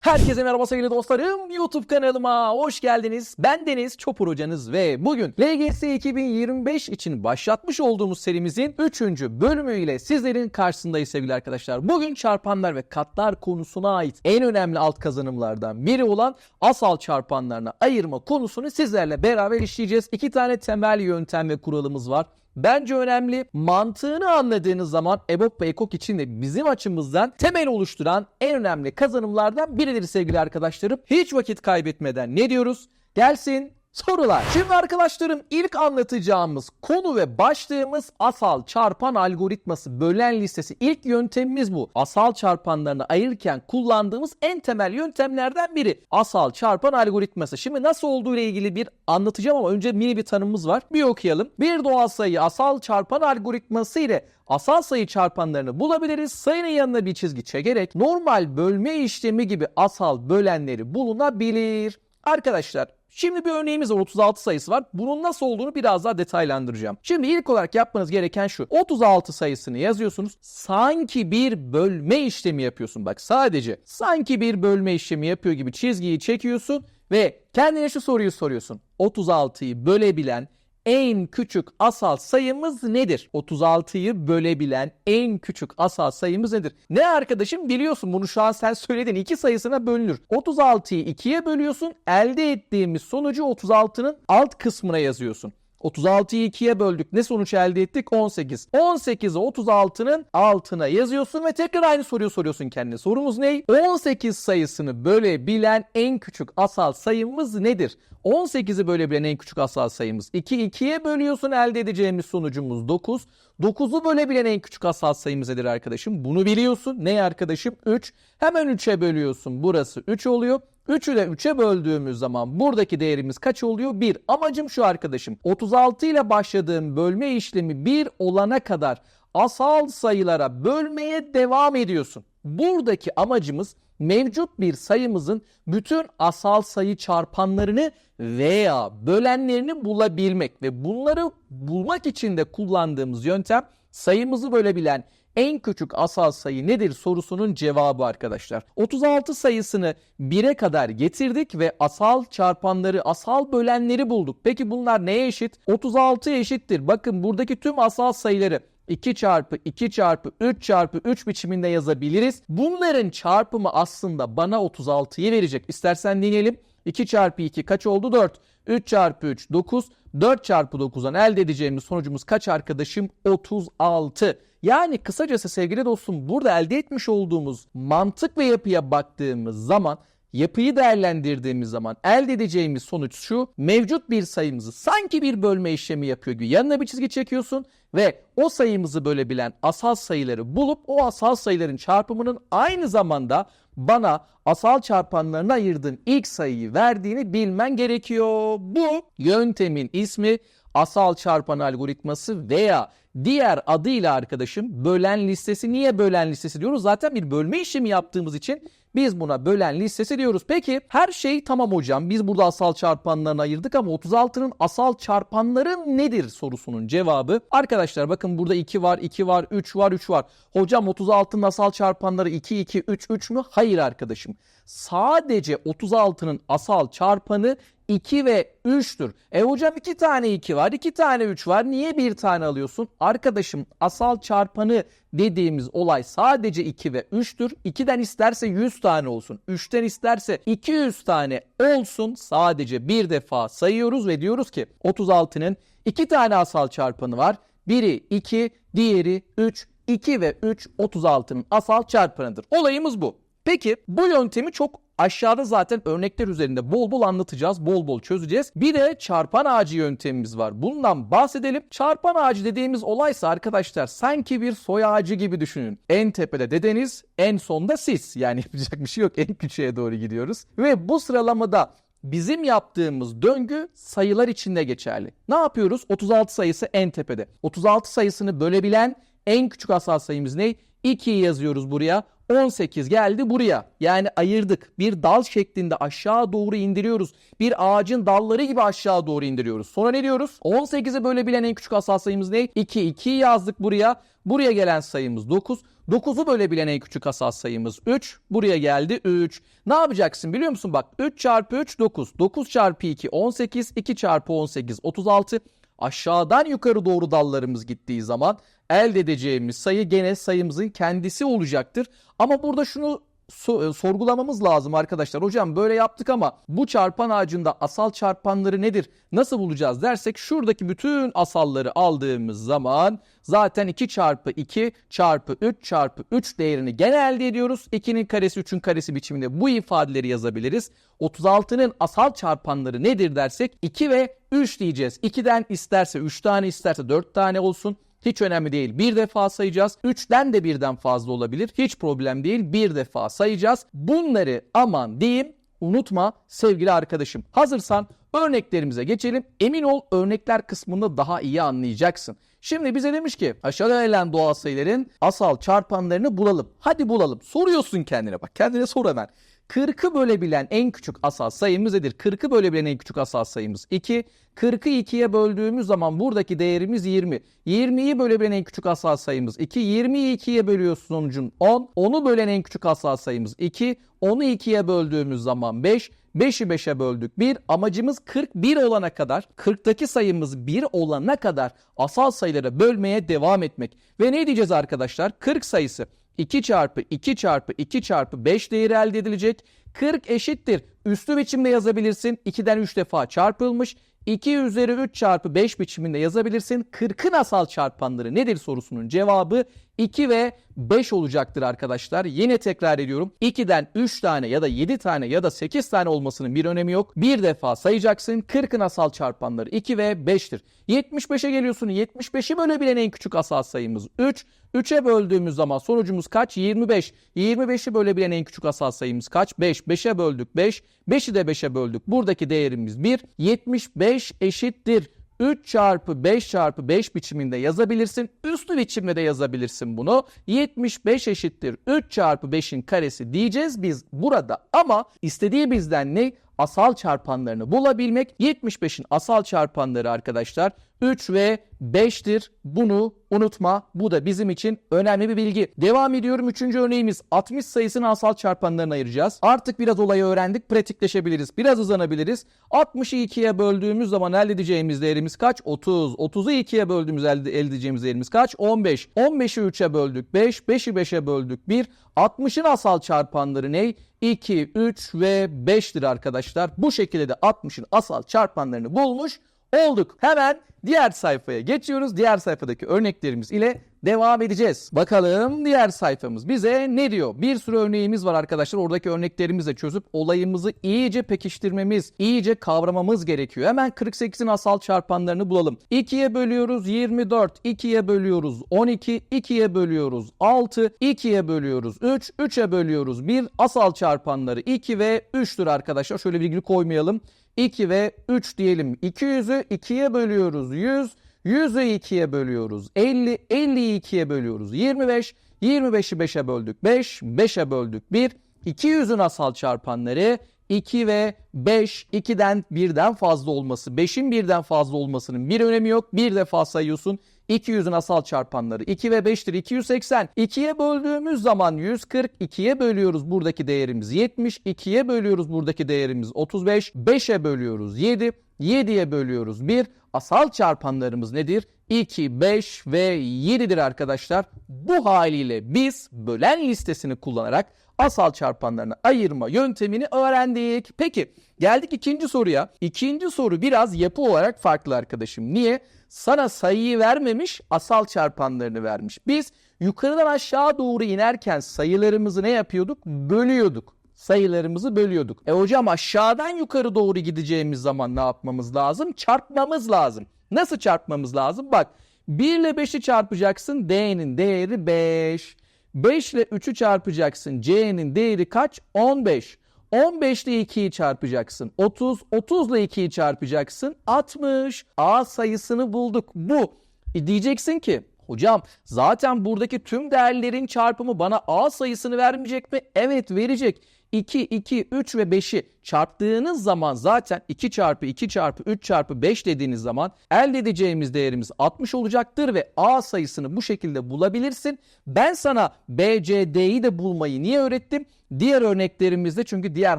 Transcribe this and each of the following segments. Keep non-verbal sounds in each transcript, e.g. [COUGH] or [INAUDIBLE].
Herkese merhaba sevgili dostlarım. YouTube kanalıma hoş geldiniz. Ben Deniz Çopur hocanız ve bugün LGS 2025 için başlatmış olduğumuz serimizin 3. bölümüyle sizlerin karşısındayız sevgili arkadaşlar. Bugün çarpanlar ve katlar konusuna ait en önemli alt kazanımlardan biri olan asal çarpanlarına ayırma konusunu sizlerle beraber işleyeceğiz. İki tane temel yöntem ve kuralımız var. Bence önemli. Mantığını anladığınız zaman EBOB ve EKOK için de bizim açımızdan temel oluşturan en önemli kazanımlardan biridir sevgili arkadaşlarım. Hiç vakit kaybetmeden ne diyoruz? Gelsin sorular. Şimdi arkadaşlarım ilk anlatacağımız konu ve başlığımız asal çarpan algoritması bölen listesi. İlk yöntemimiz bu. Asal çarpanlarını ayırırken kullandığımız en temel yöntemlerden biri. Asal çarpan algoritması. Şimdi nasıl olduğu ile ilgili bir anlatacağım ama önce mini bir tanımımız var. Bir okuyalım. Bir doğal sayı asal çarpan algoritması ile asal sayı çarpanlarını bulabiliriz. Sayının yanına bir çizgi çekerek normal bölme işlemi gibi asal bölenleri bulunabilir. Arkadaşlar Şimdi bir örneğimiz var 36 sayısı var. Bunun nasıl olduğunu biraz daha detaylandıracağım. Şimdi ilk olarak yapmanız gereken şu. 36 sayısını yazıyorsunuz. Sanki bir bölme işlemi yapıyorsun. Bak sadece sanki bir bölme işlemi yapıyor gibi çizgiyi çekiyorsun ve kendine şu soruyu soruyorsun. 36'yı bölebilen en küçük asal sayımız nedir? 36'yı bölebilen en küçük asal sayımız nedir? Ne arkadaşım biliyorsun bunu şu an sen söyledin. iki sayısına bölünür. 36'yı 2'ye bölüyorsun. Elde ettiğimiz sonucu 36'nın alt kısmına yazıyorsun. 36'yı 2'ye böldük. Ne sonuç elde ettik? 18. 18'i 36'nın altına yazıyorsun ve tekrar aynı soruyu soruyorsun kendine. Sorumuz ne? 18 sayısını bölebilen en küçük asal sayımız nedir? 18'i bölebilen en küçük asal sayımız 2. 2'ye bölüyorsun elde edeceğimiz sonucumuz 9. 9'u bölebilen en küçük asal sayımız nedir arkadaşım? Bunu biliyorsun. Ne arkadaşım? 3. Hemen 3'e bölüyorsun. Burası 3 oluyor. 3'ü de 3'e böldüğümüz zaman buradaki değerimiz kaç oluyor? 1. Amacım şu arkadaşım. 36 ile başladığım bölme işlemi 1 olana kadar asal sayılara bölmeye devam ediyorsun. Buradaki amacımız mevcut bir sayımızın bütün asal sayı çarpanlarını veya bölenlerini bulabilmek ve bunları bulmak için de kullandığımız yöntem sayımızı bölebilen en küçük asal sayı nedir sorusunun cevabı arkadaşlar. 36 sayısını 1'e kadar getirdik ve asal çarpanları, asal bölenleri bulduk. Peki bunlar neye eşit? 36 eşittir. Bakın buradaki tüm asal sayıları 2 çarpı 2 çarpı 3 çarpı 3 biçiminde yazabiliriz. Bunların çarpımı aslında bana 36'yı verecek. İstersen deneyelim. 2 çarpı 2 kaç oldu? 4. 3 çarpı 3 9. 4 çarpı 9'dan elde edeceğimiz sonucumuz kaç arkadaşım? 36. Yani kısacası sevgili dostum burada elde etmiş olduğumuz mantık ve yapıya baktığımız zaman yapıyı değerlendirdiğimiz zaman elde edeceğimiz sonuç şu. Mevcut bir sayımızı sanki bir bölme işlemi yapıyor gibi yanına bir çizgi çekiyorsun ve o sayımızı bölebilen asal sayıları bulup o asal sayıların çarpımının aynı zamanda bana asal çarpanlarına ayırdığın ilk sayıyı verdiğini bilmen gerekiyor. Bu yöntemin ismi asal çarpan algoritması veya diğer adıyla arkadaşım bölen listesi. Niye bölen listesi diyoruz? Zaten bir bölme işlemi yaptığımız için biz buna bölen listesi diyoruz. Peki her şey tamam hocam. Biz burada asal çarpanlarını ayırdık ama 36'nın asal çarpanları nedir sorusunun cevabı. Arkadaşlar bakın burada 2 var, 2 var, 3 var, 3 var. Hocam 36'nın asal çarpanları 2, 2, 3, 3 mü? Hayır arkadaşım. Sadece 36'nın asal çarpanı 2 ve 3'tür. E hocam 2 tane 2 var, 2 tane 3 var. Niye bir tane alıyorsun? Arkadaşım asal çarpanı dediğimiz olay sadece 2 ve 3'tür. 2'den isterse 100 tane olsun. 3'ten isterse 200 tane olsun. Sadece bir defa sayıyoruz ve diyoruz ki 36'nın 2 tane asal çarpanı var. Biri 2, diğeri 3. 2 ve 3 36'nın asal çarpanıdır. Olayımız bu. Peki bu yöntemi çok aşağıda zaten örnekler üzerinde bol bol anlatacağız, bol bol çözeceğiz. Bir de çarpan ağacı yöntemimiz var. Bundan bahsedelim. Çarpan ağacı dediğimiz olaysa arkadaşlar sanki bir soy ağacı gibi düşünün. En tepede dedeniz, en sonda siz. Yani [LAUGHS] yapacak bir şey yok. En küçüğe doğru gidiyoruz. Ve bu sıralamada Bizim yaptığımız döngü sayılar içinde geçerli. Ne yapıyoruz? 36 sayısı en tepede. 36 sayısını bölebilen en küçük asal sayımız ne? 2'yi yazıyoruz buraya. 18 geldi buraya. Yani ayırdık. Bir dal şeklinde aşağı doğru indiriyoruz. Bir ağacın dalları gibi aşağı doğru indiriyoruz. Sonra ne diyoruz? 18'i bölebilen en küçük asal sayımız ne? 2. 2'yi yazdık buraya. Buraya gelen sayımız 9. 9'u bölebilen en küçük asal sayımız 3. Buraya geldi 3. Ne yapacaksın biliyor musun? Bak 3 çarpı 3 9. 9 çarpı 2 18. 2 çarpı 18 36. Aşağıdan yukarı doğru dallarımız gittiği zaman elde edeceğimiz sayı gene sayımızın kendisi olacaktır. Ama burada şunu so- sorgulamamız lazım arkadaşlar. Hocam böyle yaptık ama bu çarpan ağacında asal çarpanları nedir? Nasıl bulacağız dersek şuradaki bütün asalları aldığımız zaman zaten 2 çarpı 2 çarpı 3 çarpı 3 değerini gene elde ediyoruz. 2'nin karesi 3'ün karesi biçiminde bu ifadeleri yazabiliriz. 36'nın asal çarpanları nedir dersek 2 ve 3 diyeceğiz. 2'den isterse 3 tane isterse 4 tane olsun. Hiç önemli değil. Bir defa sayacağız. 3'ten de birden fazla olabilir. Hiç problem değil. Bir defa sayacağız. Bunları aman diyeyim unutma sevgili arkadaşım. Hazırsan örneklerimize geçelim. Emin ol örnekler kısmında daha iyi anlayacaksın. Şimdi bize demiş ki aşağıda verilen doğal sayıların asal çarpanlarını bulalım. Hadi bulalım. Soruyorsun kendine bak. Kendine sor hemen. 40'ı bölebilen en küçük asal sayımız nedir? 40'ı bölebilen en küçük asal sayımız 2. 40'ı 2'ye böldüğümüz zaman buradaki değerimiz 20. 20'yi bölebilen en küçük asal sayımız 2. 20'yi 2'ye bölüyorsun sonucun 10. 10'u bölen en küçük asal sayımız 2. 10'u 2'ye böldüğümüz zaman 5. 5'i 5'e böldük 1. Amacımız 41 olana kadar 40'taki sayımız 1 olana kadar asal sayılara bölmeye devam etmek. Ve ne diyeceğiz arkadaşlar? 40 sayısı 2 çarpı 2 çarpı 2 çarpı 5 değeri elde edilecek. 40 eşittir. Üslü biçimde yazabilirsin. 2'den 3 defa çarpılmış. 2 üzeri 3 çarpı 5 biçiminde yazabilirsin. 40'ın asal çarpanları nedir sorusunun cevabı 2 ve 5 olacaktır arkadaşlar. Yine tekrar ediyorum. 2'den 3 tane ya da 7 tane ya da 8 tane olmasının bir önemi yok. Bir defa sayacaksın. 40'ın asal çarpanları 2 ve 5'tir. 75'e geliyorsun. 75'i bölebilen en küçük asal sayımız 3. 3'e böldüğümüz zaman sonucumuz kaç? 25. 25'i bölebilen en küçük asal sayımız kaç? 5. 5'e böldük 5. 5'i de 5'e böldük. Buradaki değerimiz 1. 75 eşittir. 3 çarpı 5 çarpı 5 biçiminde yazabilirsin. Üslü biçimde de yazabilirsin bunu. 75 eşittir 3 çarpı 5'in karesi diyeceğiz biz burada. Ama istediği bizden ne? Asal çarpanlarını bulabilmek. 75'in asal çarpanları arkadaşlar 3 ve 5'tir. Bunu unutma. Bu da bizim için önemli bir bilgi. Devam ediyorum. Üçüncü örneğimiz 60 sayısını asal çarpanlarına ayıracağız. Artık biraz olayı öğrendik. Pratikleşebiliriz. Biraz hızlanabiliriz. 60'ı 2'ye böldüğümüz zaman elde edeceğimiz değerimiz kaç? 30. 30'u 2'ye böldüğümüz elde, elde edeceğimiz değerimiz kaç? 15. 15'i 3'e böldük 5. 5'i 5'e böldük 1. 60'ın asal çarpanları ne? 2, 3 ve 5'tir arkadaşlar. Bu şekilde de 60'ın asal çarpanlarını bulmuş olduk. Hemen diğer sayfaya geçiyoruz. Diğer sayfadaki örneklerimiz ile devam edeceğiz. Bakalım diğer sayfamız bize ne diyor? Bir sürü örneğimiz var arkadaşlar. Oradaki örneklerimizi çözüp olayımızı iyice pekiştirmemiz, iyice kavramamız gerekiyor. Hemen 48'in asal çarpanlarını bulalım. 2'ye bölüyoruz 24, 2'ye bölüyoruz 12, 2'ye bölüyoruz 6, 2'ye bölüyoruz 3, 3'e bölüyoruz 1. Asal çarpanları 2 ve 3'tür arkadaşlar. Şöyle virgül koymayalım. 2 ve 3 diyelim. 200'ü 2'ye bölüyoruz 100. 100'ü 2'ye bölüyoruz 50. 50'yi 2'ye bölüyoruz 25. 25'i 5'e böldük 5. 5'e böldük 1. 200'ün asal çarpanları 2 ve 5 2'den birden fazla olması 5'in birden fazla olmasının bir önemi yok. Bir defa sayıyorsun. 200'ün asal çarpanları 2 ve 5'tir 280. 2'ye böldüğümüz zaman 140. 2'ye bölüyoruz buradaki değerimiz 70. 2'ye bölüyoruz buradaki değerimiz 35. 5'e bölüyoruz 7. 7'ye bölüyoruz 1. Asal çarpanlarımız nedir? 2, 5 ve 7'dir arkadaşlar. Bu haliyle biz bölen listesini kullanarak asal çarpanlarını ayırma yöntemini öğrendik. Peki geldik ikinci soruya. İkinci soru biraz yapı olarak farklı arkadaşım. Niye? Sana sayıyı vermemiş, asal çarpanlarını vermiş. Biz yukarıdan aşağı doğru inerken sayılarımızı ne yapıyorduk? Bölüyorduk sayılarımızı bölüyorduk. E hocam aşağıdan yukarı doğru gideceğimiz zaman ne yapmamız lazım? Çarpmamız lazım. Nasıl çarpmamız lazım? Bak 1 ile 5'i çarpacaksın D'nin değeri 5. 5 ile 3'ü çarpacaksın C'nin değeri kaç? 15. 15 ile 2'yi çarpacaksın 30. 30 ile 2'yi çarpacaksın 60. A sayısını bulduk. Bu. E diyeceksin ki Hocam zaten buradaki tüm değerlerin çarpımı bana A sayısını vermeyecek mi? Evet verecek. 2, 2, 3 ve 5'i çarptığınız zaman zaten 2 çarpı 2 çarpı 3 çarpı 5 dediğiniz zaman elde edeceğimiz değerimiz 60 olacaktır ve A sayısını bu şekilde bulabilirsin. Ben sana B, C, D'yi de bulmayı niye öğrettim? Diğer örneklerimizde çünkü diğer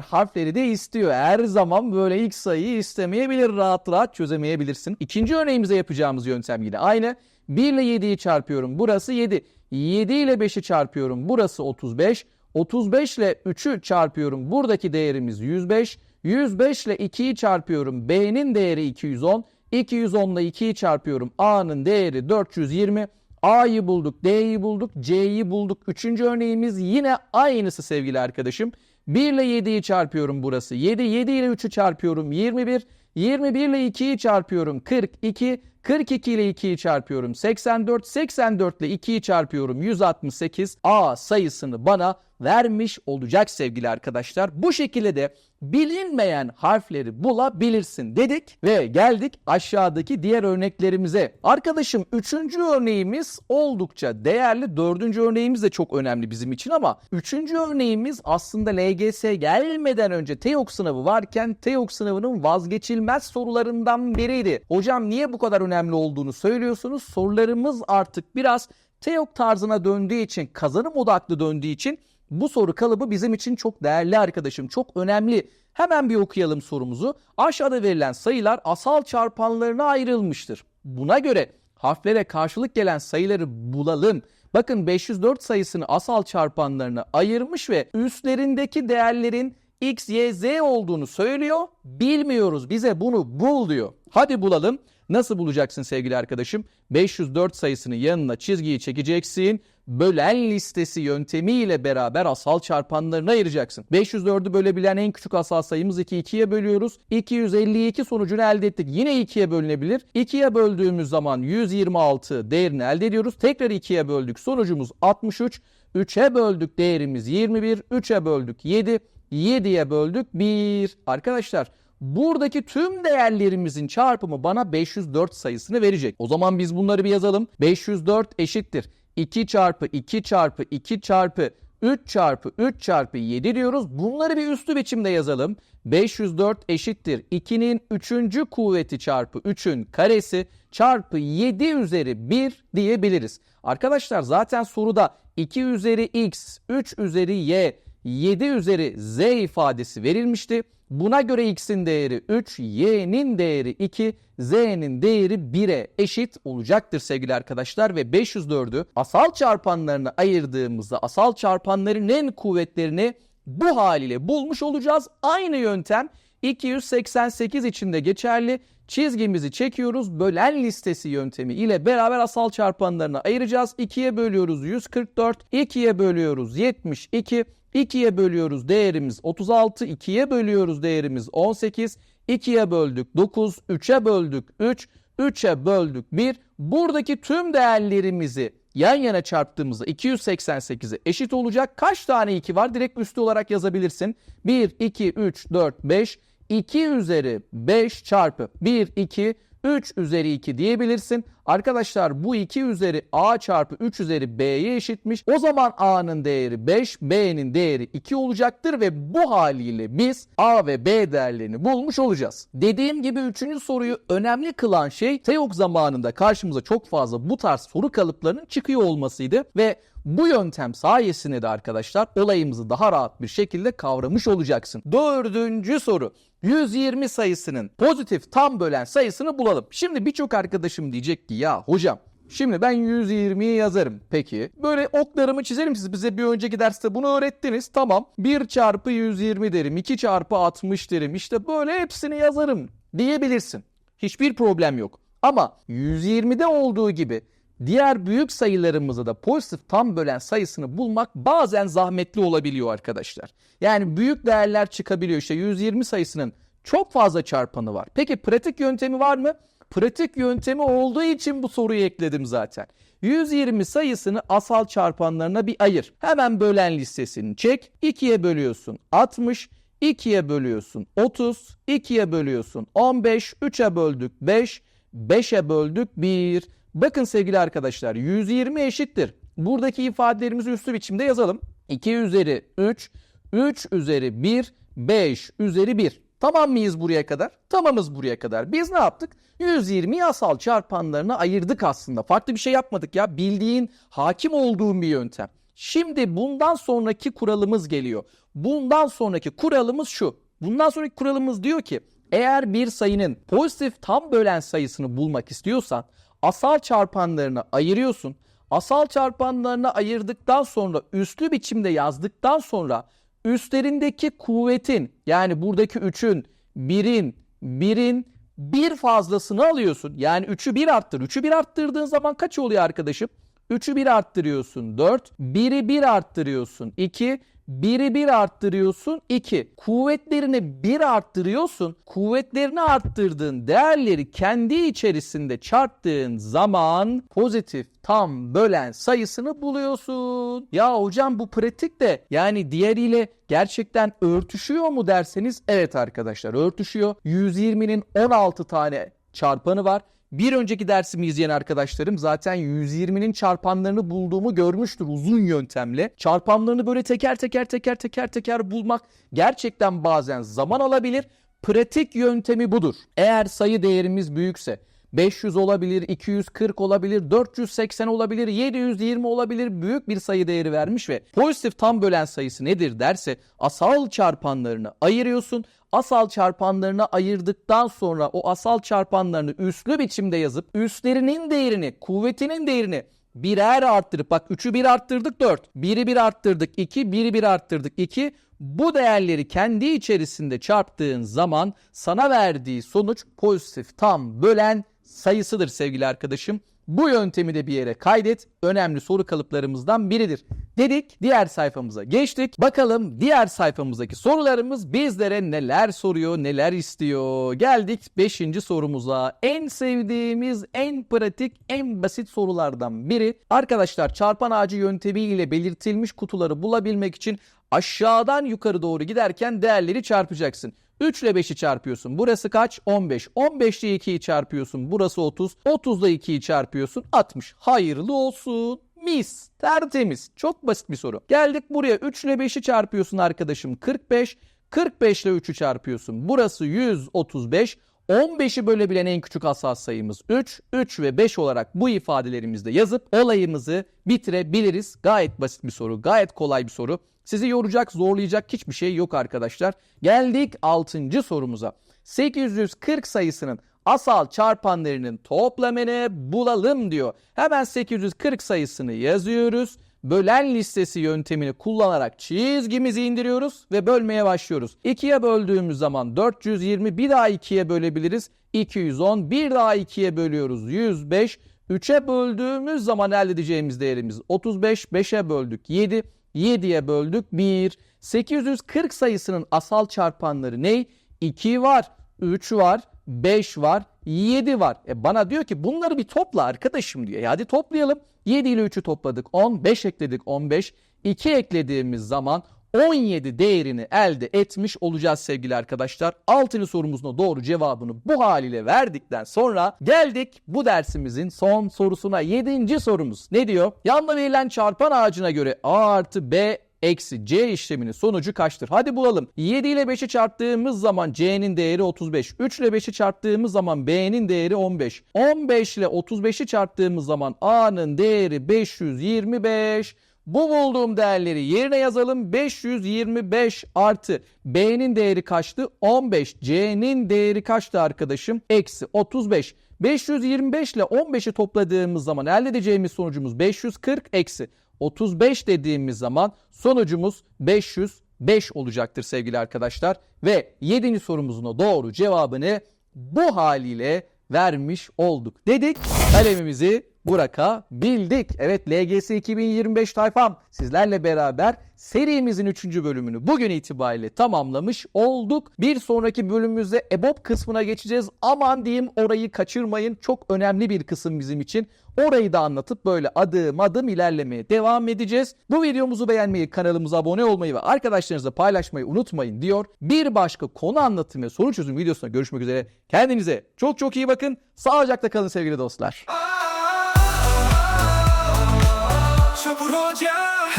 harfleri de istiyor. Her zaman böyle ilk sayıyı istemeyebilir. Rahat rahat çözemeyebilirsin. İkinci örneğimize yapacağımız yöntem yine aynı. 1 ile 7'yi çarpıyorum. Burası 7. 7 ile 5'i çarpıyorum. Burası 35. 35 ile 3'ü çarpıyorum. Buradaki değerimiz 105. 105 ile 2'yi çarpıyorum. B'nin değeri 210. 210 ile 2'yi çarpıyorum. A'nın değeri 420. A'yı bulduk, D'yi bulduk, C'yi bulduk. Üçüncü örneğimiz yine aynısı sevgili arkadaşım. 1 ile 7'yi çarpıyorum burası. 7, 7 ile 3'ü çarpıyorum 21. 21 ile 2'yi çarpıyorum 42. 42 ile 2'yi çarpıyorum 84. 84 ile 2'yi çarpıyorum 168. A sayısını bana vermiş olacak sevgili arkadaşlar. Bu şekilde de bilinmeyen harfleri bulabilirsin dedik ve geldik aşağıdaki diğer örneklerimize. Arkadaşım üçüncü örneğimiz oldukça değerli. Dördüncü örneğimiz de çok önemli bizim için ama üçüncü örneğimiz aslında LGS gelmeden önce TEOK sınavı varken TEOK sınavının vazgeçilmez sorularından biriydi. Hocam niye bu kadar önemli olduğunu söylüyorsunuz. Sorularımız artık biraz TEOK tarzına döndüğü için, kazanım odaklı döndüğü için bu soru kalıbı bizim için çok değerli arkadaşım, çok önemli. Hemen bir okuyalım sorumuzu. Aşağıda verilen sayılar asal çarpanlarına ayrılmıştır. Buna göre harflere karşılık gelen sayıları bulalım. Bakın 504 sayısını asal çarpanlarına ayırmış ve üstlerindeki değerlerin x, y, z olduğunu söylüyor. Bilmiyoruz bize bunu bul diyor. Hadi bulalım. Nasıl bulacaksın sevgili arkadaşım? 504 sayısını yanına çizgiyi çekeceksin. Bölen listesi yöntemiyle beraber asal çarpanlarına ayıracaksın. 504'ü bölebilen en küçük asal sayımız 2. 2'ye bölüyoruz. 252 sonucunu elde ettik. Yine 2'ye bölünebilir. 2'ye böldüğümüz zaman 126 değerini elde ediyoruz. Tekrar 2'ye böldük. Sonucumuz 63. 3'e böldük değerimiz 21. 3'e böldük 7. 7'ye böldük 1. Arkadaşlar buradaki tüm değerlerimizin çarpımı bana 504 sayısını verecek. O zaman biz bunları bir yazalım. 504 eşittir. 2 çarpı 2 çarpı 2 çarpı 3 çarpı 3 çarpı 7 diyoruz. Bunları bir üstü biçimde yazalım. 504 eşittir. 2'nin 3. kuvveti çarpı 3'ün karesi çarpı 7 üzeri 1 diyebiliriz. Arkadaşlar zaten soruda 2 üzeri x, 3 üzeri y, 7 üzeri z ifadesi verilmişti. Buna göre x'in değeri 3, y'nin değeri 2, z'nin değeri 1'e eşit olacaktır sevgili arkadaşlar. Ve 504'ü asal çarpanlarına ayırdığımızda asal çarpanların en kuvvetlerini bu haliyle bulmuş olacağız. Aynı yöntem 288 içinde geçerli. Çizgimizi çekiyoruz. Bölen listesi yöntemi ile beraber asal çarpanlarına ayıracağız. 2'ye bölüyoruz 144, 2'ye bölüyoruz 72, 2'ye bölüyoruz değerimiz 36, 2'ye bölüyoruz değerimiz 18, 2'ye böldük 9, 3'e böldük 3, 3'e böldük 1. Buradaki tüm değerlerimizi yan yana çarptığımızda 288'e eşit olacak. Kaç tane 2 var? Direkt üstü olarak yazabilirsin. 1, 2, 3, 4, 5. 2 üzeri 5 çarpı 1, 2, 3 üzeri 2 diyebilirsin. Arkadaşlar bu 2 üzeri a çarpı 3 üzeri b'ye eşitmiş. O zaman a'nın değeri 5, b'nin değeri 2 olacaktır ve bu haliyle biz a ve b değerlerini bulmuş olacağız. Dediğim gibi 3. soruyu önemli kılan şey TEOK zamanında karşımıza çok fazla bu tarz soru kalıplarının çıkıyor olmasıydı ve bu yöntem sayesinde de arkadaşlar olayımızı daha rahat bir şekilde kavramış olacaksın. Dördüncü soru. 120 sayısının pozitif tam bölen sayısını bulalım. Şimdi birçok arkadaşım diyecek ki ya hocam Şimdi ben 120'yi yazarım. Peki. Böyle oklarımı çizerim. Siz bize bir önceki derste bunu öğrettiniz. Tamam. 1 çarpı 120 derim. 2 çarpı 60 derim. İşte böyle hepsini yazarım diyebilirsin. Hiçbir problem yok. Ama 120'de olduğu gibi diğer büyük sayılarımızı da pozitif tam bölen sayısını bulmak bazen zahmetli olabiliyor arkadaşlar. Yani büyük değerler çıkabiliyor. İşte 120 sayısının çok fazla çarpanı var. Peki pratik yöntemi var mı? Pratik yöntemi olduğu için bu soruyu ekledim zaten. 120 sayısını asal çarpanlarına bir ayır. Hemen bölen listesini çek. 2'ye bölüyorsun 60, 2'ye bölüyorsun 30, 2'ye bölüyorsun 15, 3'e böldük 5, 5'e böldük 1. Bakın sevgili arkadaşlar 120 eşittir. Buradaki ifadelerimizi üslü biçimde yazalım. 2 üzeri 3, 3 üzeri 1, 5 üzeri 1. Tamam mıyız buraya kadar? Tamamız buraya kadar. Biz ne yaptık? 120'yi asal çarpanlarına ayırdık aslında. Farklı bir şey yapmadık ya. Bildiğin, hakim olduğun bir yöntem. Şimdi bundan sonraki kuralımız geliyor. Bundan sonraki kuralımız şu. Bundan sonraki kuralımız diyor ki eğer bir sayının pozitif tam bölen sayısını bulmak istiyorsan asal çarpanlarını ayırıyorsun. Asal çarpanlarını ayırdıktan sonra üslü biçimde yazdıktan sonra üstlerindeki kuvvetin yani buradaki 3'ün 1'in 1'in bir fazlasını alıyorsun. Yani 3'ü 1 arttır. 3'ü 1 arttırdığın zaman kaç oluyor arkadaşım? 3'ü 1 arttırıyorsun 4. 1'i 1 arttırıyorsun 2. 1'i 1 arttırıyorsun 2. Kuvvetlerini 1 arttırıyorsun. Kuvvetlerini arttırdığın değerleri kendi içerisinde çarptığın zaman pozitif tam bölen sayısını buluyorsun. Ya hocam bu pratik de yani diğeriyle gerçekten örtüşüyor mu derseniz evet arkadaşlar örtüşüyor. 120'nin 16 tane çarpanı var. Bir önceki dersimi izleyen arkadaşlarım zaten 120'nin çarpanlarını bulduğumu görmüştür uzun yöntemle. Çarpanlarını böyle teker teker teker teker teker bulmak gerçekten bazen zaman alabilir. Pratik yöntemi budur. Eğer sayı değerimiz büyükse 500 olabilir, 240 olabilir, 480 olabilir, 720 olabilir büyük bir sayı değeri vermiş ve pozitif tam bölen sayısı nedir derse asal çarpanlarını ayırıyorsun. Asal çarpanlarını ayırdıktan sonra o asal çarpanlarını üslü biçimde yazıp üstlerinin değerini, kuvvetinin değerini birer arttırıp bak 3'ü 1 arttırdık 4. 1'i 1 arttırdık 2, 1'i 1 arttırdık 2. Bu değerleri kendi içerisinde çarptığın zaman sana verdiği sonuç pozitif tam bölen sayısıdır sevgili arkadaşım. Bu yöntemi de bir yere kaydet. Önemli soru kalıplarımızdan biridir. Dedik diğer sayfamıza geçtik. Bakalım diğer sayfamızdaki sorularımız bizlere neler soruyor, neler istiyor. Geldik 5. sorumuza. En sevdiğimiz, en pratik, en basit sorulardan biri. Arkadaşlar çarpan ağacı yöntemiyle belirtilmiş kutuları bulabilmek için aşağıdan yukarı doğru giderken değerleri çarpacaksın. 3 ile 5'i çarpıyorsun. Burası kaç? 15. 15 ile 2'yi çarpıyorsun. Burası 30. 30 ile 2'yi çarpıyorsun. 60. Hayırlı olsun. Mis. Tertemiz. Çok basit bir soru. Geldik buraya 3 ile 5'i çarpıyorsun arkadaşım. 45. 45 ile 3'ü çarpıyorsun. Burası 135. 15'i bölebilen en küçük asal sayımız 3. 3 ve 5 olarak bu ifadelerimizde yazıp olayımızı bitirebiliriz. Gayet basit bir soru. Gayet kolay bir soru. Sizi yoracak, zorlayacak hiçbir şey yok arkadaşlar. Geldik 6. sorumuza. 840 sayısının asal çarpanlarının toplamını bulalım diyor. Hemen 840 sayısını yazıyoruz. Bölen listesi yöntemini kullanarak çizgimizi indiriyoruz ve bölmeye başlıyoruz. 2'ye böldüğümüz zaman 420 bir daha 2'ye bölebiliriz. 210 bir daha 2'ye bölüyoruz 105. 3'e böldüğümüz zaman elde edeceğimiz değerimiz 35. 5'e böldük 7. 7'ye böldük 1. 840 sayısının asal çarpanları ne? 2 var, 3 var, 5 var, 7 var. E bana diyor ki bunları bir topla arkadaşım diyor. E hadi toplayalım. 7 ile 3'ü topladık 10, 5 ekledik 15. 2 eklediğimiz zaman 17 değerini elde etmiş olacağız sevgili arkadaşlar. Altıncı sorumuzun doğru cevabını bu haliyle verdikten sonra geldik bu dersimizin son sorusuna. Yedinci sorumuz ne diyor? Yanına verilen çarpan ağacına göre A artı B eksi C işleminin sonucu kaçtır? Hadi bulalım. 7 ile 5'i çarptığımız zaman C'nin değeri 35. 3 ile 5'i çarptığımız zaman B'nin değeri 15. 15 ile 35'i çarptığımız zaman A'nın değeri 525. Bu bulduğum değerleri yerine yazalım. 525 artı B'nin değeri kaçtı? 15. C'nin değeri kaçtı arkadaşım? Eksi 35. 525 ile 15'i topladığımız zaman elde edeceğimiz sonucumuz 540 eksi 35 dediğimiz zaman sonucumuz 505 olacaktır sevgili arkadaşlar. Ve 7. sorumuzun doğru cevabını bu haliyle vermiş olduk dedik. Kalemimizi bırakabildik. Evet LGS 2025 tayfam sizlerle beraber serimizin 3. bölümünü bugün itibariyle tamamlamış olduk. Bir sonraki bölümümüzde EBOB kısmına geçeceğiz. Aman diyeyim orayı kaçırmayın. Çok önemli bir kısım bizim için. Orayı da anlatıp böyle adım adım ilerlemeye devam edeceğiz. Bu videomuzu beğenmeyi, kanalımıza abone olmayı ve arkadaşlarınızla paylaşmayı unutmayın diyor. Bir başka konu anlatım ve soru çözüm videosuna görüşmek üzere. Kendinize çok çok iyi bakın. Sağlıcakla kalın sevgili dostlar. Ah!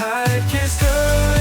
I kissed her.